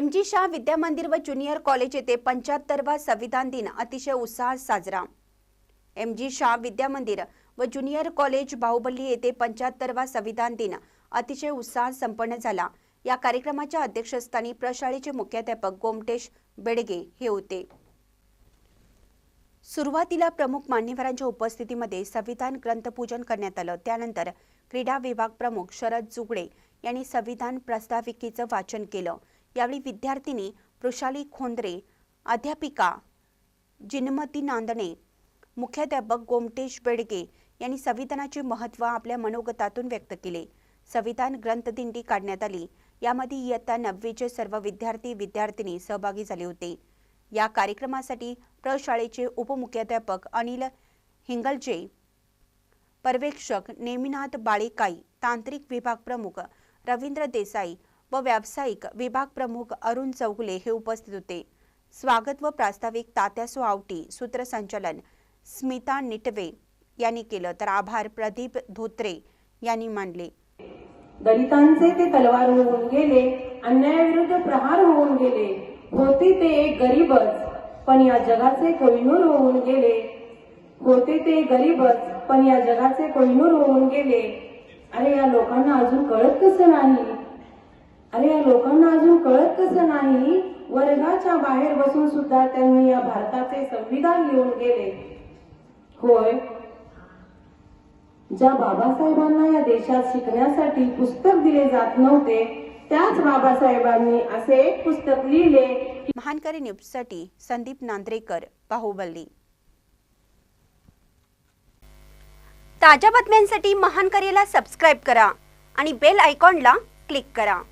M G Shah विद्या मंदिर व junior college येथे पंच्याहत्तरवा संविधान दिन अतिशय उत्साहात साजरा. एम जी शाह विद्या मंदिर व ज्युनियर कॉलेज बाहुबली येथे पंच्याहत्तरवा संविधान दिन अतिशय उत्साहात संपन्न झाला. या कार्यक्रमाच्या अध्यक्षस्थानी प्रशाळेचे मुख्याध्यापक गोमटेश बेडगे हे होते. सुरुवातीला प्रमुख मान्यवरांच्या उपस्थितीमध्ये संविधान ग्रंथपूजन करण्यात आलं. त्यानंतर क्रीडा विभाग प्रमुख शरद जुगडे यांनी संविधान प्रस्ताविकेचं वाचन केलं. यावेळी विद्यार्थिनी वृषाली खोंद्रे अध्यापिका जिनमती नांदणे मुख्याध्यापक गोमटेश बेडगे यांनी संविधानाचे महत्त्व आपल्या मनोगतातून व्यक्त केले. संविधान ग्रंथदिंडी काढण्यात आली. यामध्ये इयत्ता नववीचे सर्व विद्यार्थी विद्यार्थिनी सहभागी झाले होते. या कार्यक्रमासाठी प्रशाळेचे उपमुख्याध्यापक अनिल हिंगलजे पर्यवेक्षक नेमिनाथ बाळेकाई तांत्रिक विभाग प्रमुख रवींद्र देसाई व व्यावसायिक विभाग प्रमुख अरुण चौगुले हे उपस्थित होते. स्वागत व प्रास्ताविक तात्यासो आवटी सूत्रसंचालन स्मिता निटवे यांनी केलं तर आभार प्रदीप धोत्रे यांनी मानले. दलितांचे ते तलवार होऊन गेले अन्यायाविरुद्ध प्रहार होऊन गेले. होते ते एक गरीबच पण या जगाचे कोहिनूर होऊन गेले. होते ते गरीबच पण या जगाचे कोहिनूर होऊन गेले. अरे या लोकांना अजून कळत कसं नाही? या लोकांना अजून कळत कसं नाही? वर्गाच्या बाहेर बसून सुद्धा त्यांनी या भारताचे संविधान लिहून गेले. होय. ज्या बाबासाहेबांना या देशात शिकण्यासाठी पुस्तक दिले जात नव्हते त्याच बाबासाहेबांनी असे एक पुस्तक लिहिले की महानकरी न्यूजसाठी संदीप नांद्रेकर बाहुबली. ताज्या बातम्यांसाठी महानकरीला सबस्क्राईब करा आणि बेल आयकॉनला क्लिक करा.